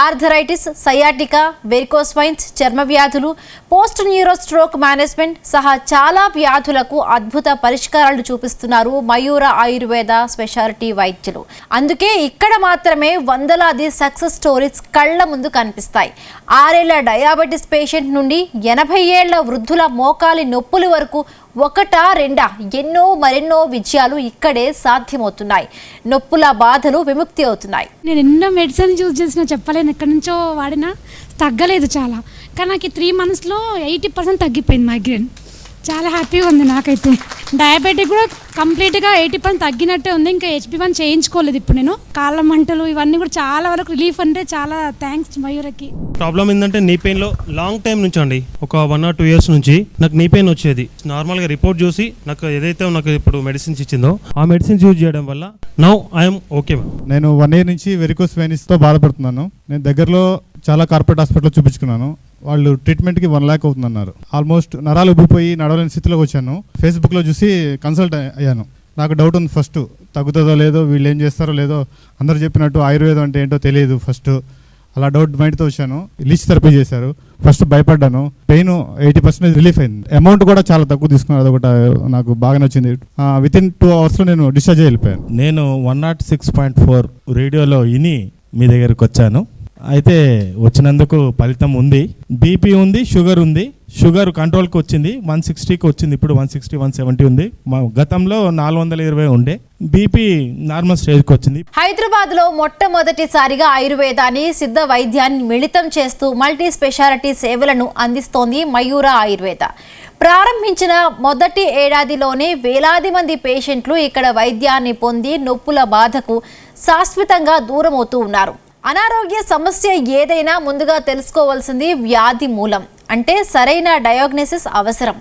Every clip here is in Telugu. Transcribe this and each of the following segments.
ఆర్థరైటిస్ సయాటికా వెరికోస్వైన్స్ చర్మ వ్యాధులు పోస్ట్ న్యూరో స్ట్రోక్ మేనేజ్మెంట్ సహా చాలా వ్యాధులకు అద్భుత పరిష్కారాలు చూపిస్తున్నారు మయూర ఆయుర్వేద స్పెషాలిటీ వైద్యులు. అందుకే ఇక్కడ మాత్రమే వందలాది సక్సెస్ స్టోరీస్ కళ్ళ ముందు కనిపిస్తాయి. ఆరేళ్ళ డయాబెటిస్ పేషెంట్ నుండి ఎనభై ఏళ్ళ వృద్ధుల మోకాలి నొప్పుల వరకు ఒకటా రెండా? ఎన్నో మరెన్నో విజయాలు ఇక్కడే సాధ్యమవుతున్నాయి. నొప్పుల బాధలు విముక్తి అవుతున్నాయి. నేను ఎన్నో మెడిసిన్ యూజ్ చేసినా చెప్పలేను. ఎక్కడి నుంచో వాడినా తగ్గలేదు చాలా. కానీ నాకు ఈ త్రీ మంత్స్లో ఎయిటీ పర్సెంట్ తగ్గిపోయింది మైగ్రేన్ చాలా హ్యాపీగా ఉంది నాకైతే. డయాబెటిక్ కూడా కంప్లీట్గా ఎయిటీ పర్సెంట్ తగ్గినట్టే ఉంది. ఇంకా హెచ్పి వన్ చేయించుకోలేదు ఇప్పుడు నేను. కాళ్ళ మంటలు ఇవన్నీ కూడా చాలా వరకు రిలీఫ్ అంటే చాలా థ్యాంక్స్ మయూరకి. ప్రాబ్లం ఏంటంటే నీ పెయిన్లో లాంగ్ టైం నుంచి అండి. ఒక వన్ ఆర్ టూ ఇయర్స్ నుంచి నాకు నీ పెయిన్ వచ్చేది. నార్మల్గా రిపోర్ట్ చూసి నాకు ఏదైతే నాకు ఇప్పుడు మెడిసిన్స్ ఇచ్చిందో ఆ మెడిసిన్స్ యూజ్ చేయడం వల్ల నౌ ఐఎమ్ ఓకే. నేను వన్ ఇయర్ నుంచి వెరికోస్ వెయిన్స్తో బాధపడుతున్నాను. నేను దగ్గరలో చాలా కార్పొరేట్ హాస్పిటల్లో చూపించుకున్నాను. వాళ్ళు ట్రీట్మెంట్కి వన్ ల్యాక్ అవుతుందన్నారు. ఆల్మోస్ట్ నరాలు ఉబ్బిపోయి నడవలేని స్థితిలోకి వచ్చాను. ఫేస్బుక్లో చూసి కన్సల్ట్ అయ్యాను. నాకు డౌట్ ఉంది ఫస్ట్. తగ్గుతుందో లేదో వీళ్ళు ఏం చేస్తారో లేదో అందరు చెప్పినట్టు ఆయుర్వేదం అంటే ఏంటో తెలియదు ఫస్ట్. అలా డౌట్ మైండ్తో వచ్చాను. లీచ్ థెరపీ చేశారు. ఫస్ట్ భయపడ్డాను. పెయిన్ ఎయిటీ పర్సెంట్ రిలీఫ్ అయింది. అమౌంట్ కూడా చాలా తక్కువ తీసుకున్నారు. అదొకటి నాకు బాగా నచ్చింది. విత్ ఇన్ టూ అవర్స్లో నేను డిశ్చార్జ్ అయ్యి వెళ్ళిపోయాను. నేను one nought six point four రేడియోలో విని మీ దగ్గరకు వచ్చాను. అయితే వచ్చినందుకు ఫలితం ఉంది. బీపీ ఉంది షుగర్ ఉంది. షుగర్ కంట్రోల్కి వచ్చింది. వన్ సిక్స్టీకి వచ్చింది. ఇప్పుడు వన్ సిక్స్టీ వన్ సెవెంటీ ఉంది. మా గతంలో నాలుగు వందల ఇరవై ఉండే. బీపీ నార్మల్ స్టేజ్కి వచ్చింది. హైదరాబాద్లో మొట్టమొదటిసారిగా ఆయుర్వేదాన్ని సిద్ధ వైద్యాన్ని మిళితం చేస్తూ మల్టీ స్పెషాలిటీ సేవలను అందిస్తోంది మయూర ఆయుర్వేద. ప్రారంభించిన మొదటి ఏడాదిలోనే వేలాది మంది పేషెంట్లు ఇక్కడ వైద్యాన్ని పొంది నొప్పుల బాధకు శాశ్వతంగా దూరమవుతూ ఉన్నారు. అనారోగ్య సమస్య ఏదైనా ముందుగా తెలుసుకోవాల్సింది వ్యాధి మూలం. అంటే సరైన డయాగ్నోసిస్ అవసరం.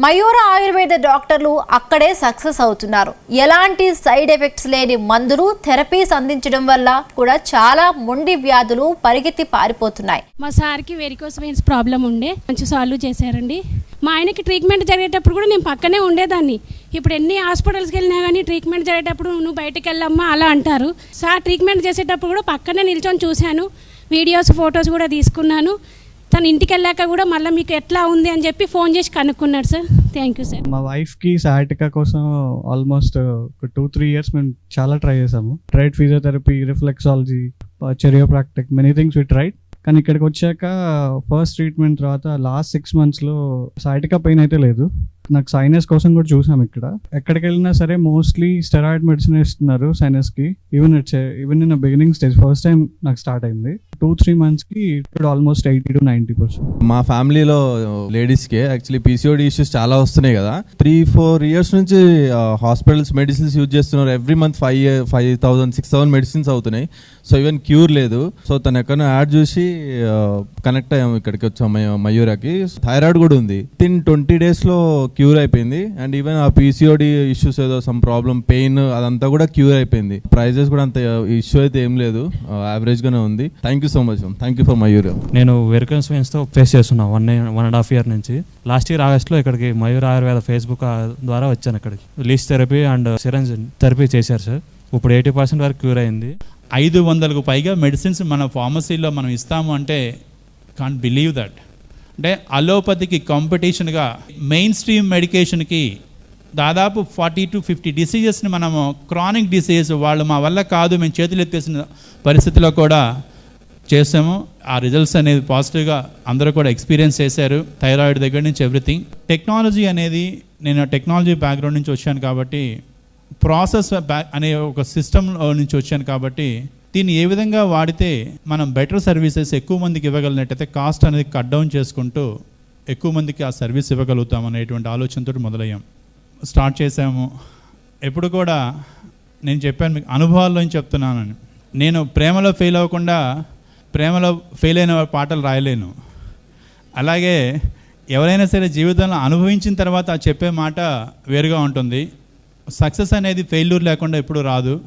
మయూర ఆయుర్వేద డాక్టర్లు అక్కడే సక్సెస్ అవుతున్నారు. ఎలాంటి సైడ్ ఎఫెక్ట్స్ లేని మందులు థెరపీస్ అందించడం వల్ల కూడా చాలా మొండి వ్యాధులు పరిగెత్తి పారిపోతున్నాయి. మా సార్కి వెరికోస్ వెయిన్స్ ప్రాబ్లం ఉండే. మంచి సాల్వ్ చేశారండి. మా ఆయనకి ట్రీట్మెంట్ జరిగేటప్పుడు కూడా నేను పక్కనే ఉండేదాన్ని. ఇప్పుడు ఎన్ని హాస్పిటల్స్కి వెళ్ళినా కానీ ట్రీట్మెంట్ జరిగేటప్పుడు నువ్వు బయటకు వెళ్ళమ్మా అలా అంటారు. సార్ ట్రీట్మెంట్ చేసేటప్పుడు కూడా పక్కనే నిల్చొని చూశాను. వీడియోస్ ఫొటోస్ కూడా తీసుకున్నాను. తను ఇంటికి వెళ్ళాక కూడా మళ్ళీ మీకు ఎట్లా ఉంది అని చెప్పి ఫోన్ చేసి కనుక్కున్నాడు సార్. థ్యాంక్ యూ సార్ మా వైఫ్కి సయాటికా కోసం ఆల్మోస్ట్ uh, ఒక టూ త్రీ ఇయర్స్ మేము చాలా ట్రై చేసాము tried physiotherapy reflexology chiropractic many things we tried కానీ ఇక్కడికి వచ్చాక ఫస్ట్ ట్రీట్మెంట్ తర్వాత లాస్ట్ సిక్స్ మంత్స్లో సైటికా పెయిన్ అయితే లేదు. నాకు సైనస్ కోసం కూడా చూసాం ఇక్కడ. ఎక్కడికి వెళ్ళినా సరే మోస్ట్లీ స్టెరాయిడ్ మెడిసిన్ ఇస్తున్నారు సైనస్కి even it's even in beginning stage first time నాకు స్టార్ట్ అయింది. టూ త్రీ మంత్స్కి ఇప్పుడు almost eighty to ninety percent మా ఫ్యామిలీలో లేడీస్కి యాక్చువల్లీ పీసీఓడి ఇష్యూస్ చాలా వస్తున్నాయి కదా. త్రీ ఫోర్ ఇయర్స్ నుంచి హాస్పిటల్స్ మెడిసిన్స్ యూజ్ చేస్తున్నారు. Every month five five thousand six thousand medicines అవుతున్నాయి. సో ఈవెన్ క్యూర్ లేదు. సో తను ఎక్కడో యాడ్ చూసి కనెక్ట్ అయ్యాము ఇక్కడికి వచ్చాము మయూరాకి. థైరాయిడ్ కూడా ఉంది. విత్ ట్వంటీ డేస్లో క్యూర్ అయిపోయింది. అండ్ ఈవెన్ ఆ పీసీఓడి ఇష్యూస్ ఏదో సమ్ ప్రాబ్లం పెయిన్ అదంతా కూడా క్యూర్ అయిపోయింది. ప్రైజెస్ కూడా అంత ఇష్యూ అయితే ఏం లేదు. యావరేజ్గానే ఉంది. Thank you so much thank you for Mayura నేను వెరికన్స్ వెయిన్స్తో ఫేస్ చేస్తున్నా one one and half year నుంచి. లాస్ట్ ఇయర్ ఆగస్ట్లో ఇక్కడికి మయూర్ ఆయుర్వేద ఫేస్బుక్ ద్వారా వచ్చాను ఇక్కడికి. Leech therapy and syringe therapy చేశారు సార్ ఇప్పుడు ఎయిటీ పర్సెంట్ వరకు క్యూర్ అయింది. ఐదు వందలకు పైగా మెడిసిన్స్ మన ఫార్మసీలో మనం ఇస్తాము అంటే కాంట్ బిలీవ్ దట్ అంటే అలోపతికి కాంపిటీషన్గా మెయిన్ స్ట్రీమ్ మెడికేషన్కి దాదాపు ఫార్టీ టు ఫిఫ్టీ డిసీజెస్ని మనము క్రానిక్ డిసీజ్ వాళ్ళు మా వల్ల కాదు మేము చేతులు ఎత్తేసిన పరిస్థితిలో కూడా చేసాము. ఆ రిజల్ట్స్ అనేది పాజిటివ్గా అందరూ కూడా ఎక్స్పీరియన్స్ చేశారు థైరాయిడ్ దగ్గర నుంచి ఎవ్రీథింగ్. టెక్నాలజీ అనేది నేను టెక్నాలజీ బ్యాక్గ్రౌండ్ నుంచి వచ్చాను కాబట్టి ప్రాసెస్ అనే ఒక సిస్టమ్ నుంచి వచ్చాను కాబట్టి దీన్ని ఏ విధంగా వాడితే మనం బెటర్ సర్వీసెస్ ఎక్కువ మందికి ఇవ్వగలిగినట్టయితే కాస్ట్ అనేది కట్ డౌన్ చేసుకుంటూ ఎక్కువ మందికి ఆ సర్వీస్ ఇవ్వగలుగుతాం అనేటువంటి ఆలోచనతో మొదలయ్యాం. స్టార్ట్ చేసాము ఎప్పుడు కూడా నేను చెప్పాను మీకు అనుభవాల్లో చెప్తున్నానని. నేను ప్రేమలో ఫెయిల్ అవ్వకుండా ప్రేమలో ఫెయిల్ అయిన పాటలు రాయలేను. అలాగే ఎవరైనా సరే జీవితంలో అనుభవించిన తర్వాత ఆ చెప్పే మాట వేరుగా ఉంటుంది. సక్సెస్ అనేది ఫెయిల్యూర్ లేకుండా ఎప్పుడు రాదు.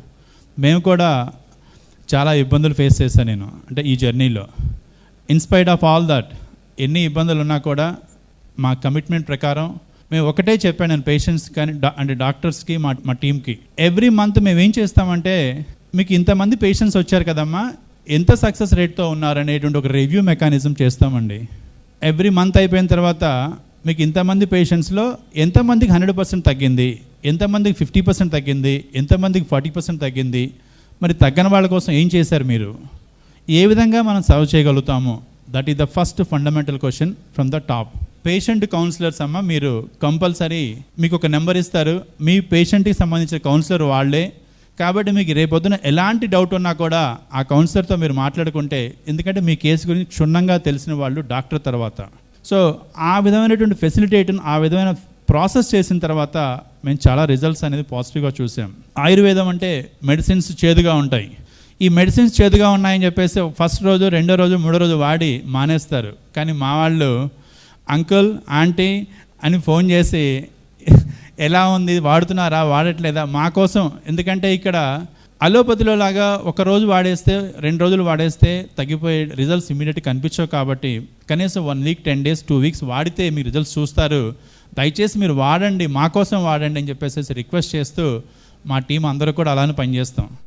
మేము కూడా చాలా ఇబ్బందులు ఫేస్ చేశాను నేను అంటే ఈ జర్నీలో ఇన్స్పైర్డ్ ఆఫ్ ఆల్ దట్ ఎన్ని ఇబ్బందులు ఉన్నా కూడా మా కమిట్మెంట్ ప్రకారం మేము ఒకటే చెప్పాను నేను పేషెంట్స్ కానీ డా అంటే డాక్టర్స్కి మా మా టీంకి ఎవ్రీ మంత్ మేము ఏం చేస్తామంటే మీకు ఇంతమంది పేషెంట్స్ వచ్చారు కదమ్మా ఎంత సక్సెస్ రేట్తో ఉన్నారనేటువంటి ఒక రివ్యూ మెకానిజం చేస్తామండి. ఎవ్రీ మంత్ అయిపోయిన తర్వాత మీకు ఇంతమంది పేషెంట్స్లో ఎంతమందికి హండ్రెడ్ పర్సెంట్ తగ్గింది ఎంతమందికి ఫిఫ్టీ పర్సెంట్ తగ్గింది ఎంతమందికి ఫార్టీ పర్సెంట్ తగ్గింది మరి తగ్గని వాళ్ళ కోసం ఏం చేశారు మీరు? ఏ విధంగా మనం సర్వ్ చేయగలుగుతాము? That is the first fundamental question from the top patient counsellors అమ్మ మీరు కంపల్సరీ మీకు ఒక నెంబర్ ఇస్తారు. మీ పేషెంట్కి సంబంధించిన కౌన్సిలర్ వాళ్ళే. కాబట్టి మీకు రేపొద్దున ఎలాంటి డౌట్ ఉన్నా కూడా ఆ కౌన్సిలర్తో మీరు మాట్లాడుకుంటే ఎందుకంటే మీ కేసు గురించి క్షుణ్ణంగా తెలిసిన వాళ్ళు డాక్టర్ తర్వాత. సో ఆ విధమైనటువంటి ఫెసిలిటేట్ను ఆ విధమైన ప్రాసెస్ చేసిన తర్వాత మేము చాలా రిజల్ట్స్ అనేది పాజిటివ్గా చూసాం. ఆయుర్వేదం అంటే మెడిసిన్స్ చేదుగా ఉంటాయి. ఈ మెడిసిన్స్ చేదుగా ఉన్నాయని చెప్పేసి ఫస్ట్ రోజు రెండో రోజు మూడో రోజు వాడి మానేస్తారు. కానీ మా వాళ్ళు అంకుల్ ఆంటీ అని ఫోన్ చేసి ఎలా ఉంది? వాడుతున్నారా? వాడట్లేదా? మా కోసం. ఎందుకంటే ఇక్కడ అలోపతిలో లాగా ఒక రోజు వాడేస్తే రెండు రోజులు వాడేస్తే తగ్గిపోయే రిజల్ట్స్ ఇమీడియట్గా కనిపించవు కాబట్టి కనీసం one week ten days two weeks వాడితే మీ రిజల్ట్స్ చూస్తారు. దయచేసి మీరు వాడండి మా కోసం వాడండి అని చెప్పేసి రిక్వెస్ట్ చేస్తూ మా టీం అందరూ కూడా అలానే పనిచేస్తాం.